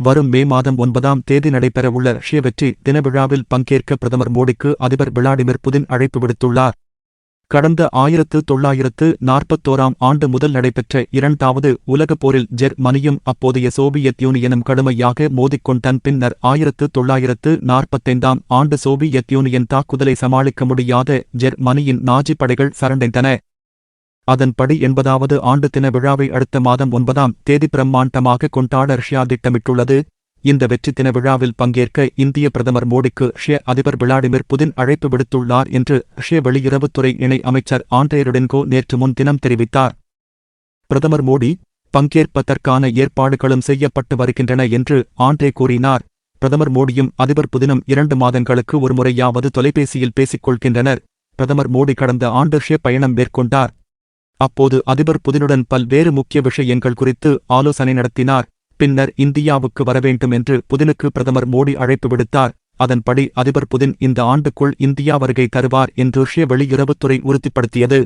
வரும் மே மாதம் ஒன்பதாம் தேதி நடைபெறவுள்ள ரஷ்ய வெற்றி தின விழாவில் பங்கேற்க பிரதமர் மோடிக்கு அதிபர் விளாடிமிர் புதின் அழைப்பு விடுத்துள்ளார். கடந்த ஆயிரத்து தொள்ளாயிரத்து நாற்பத்தோராம் ஆண்டு முதல் நடைபெற்ற இரண்டாவது உலகப் போரில் ஜெர்மனியும் அப்போதைய சோவியத் யூனியனும் கடுமையாக மோதிக்கொண்டன். பின்னர் ஆயிரத்து தொள்ளாயிரத்து நாற்பத்தைந்தாம் ஆண்டு சோவியத் யூனியன் தாக்குதலை சமாளிக்க முடியாத ஜெர்மனியின் நாஜி படைகள் சரண்டைந்தன. அதன்படி எண்பதாவது ஆண்டு தின விழாவை அடுத்த மாதம் ஒன்பதாம் தேதி பிரம்மாண்டமாக கொண்டாட ரஷ்யா திட்டமிட்டுள்ளது. இந்த வெற்றி தின விழாவில் பங்கேற்க இந்திய பிரதமர் மோடிக்கு ஷிய அதிபர் விளாடிமிர் புதின் அழைப்பு விடுத்துள்ளார் என்று ரஷ்ய வெளியுறவுத்துறை இணை அமைச்சர் ஆண்ட்ரேருடென்கோ நேற்று முன்தினம் தெரிவித்தார். பிரதமர் மோடி பங்கேற்பதற்கான ஏற்பாடுகளும் செய்யப்பட்டு வருகின்றன என்று ஆண்ட்ரே கூறினார். பிரதமர் மோடியும் அதிபர் புதினும் இரண்டு மாதங்களுக்கு ஒருமுறையாவது தொலைபேசியில் பேசிக் கொள்கின்றனர். பிரதமர் மோடி கடந்த ஆண்டு ஷே பயணம் மேற்கொண்டார். அப்போது அதிபர் புதினுடன் பல்வேறு முக்கிய விஷயங்கள் குறித்து ஆலோசனை நடத்தினார். பின்னர் இந்தியாவுக்கு வரவேண்டும் என்று புதினுக்கு பிரதமர் மோடி அழைப்பு விடுத்தார். அதன்படி அதிபர் புதின் இந்த ஆண்டுக்குள் இந்தியா வருகை தருவார் என்று ரஷ்ய வெளியுறவுத்துறை உறுதிப்படுத்தியது.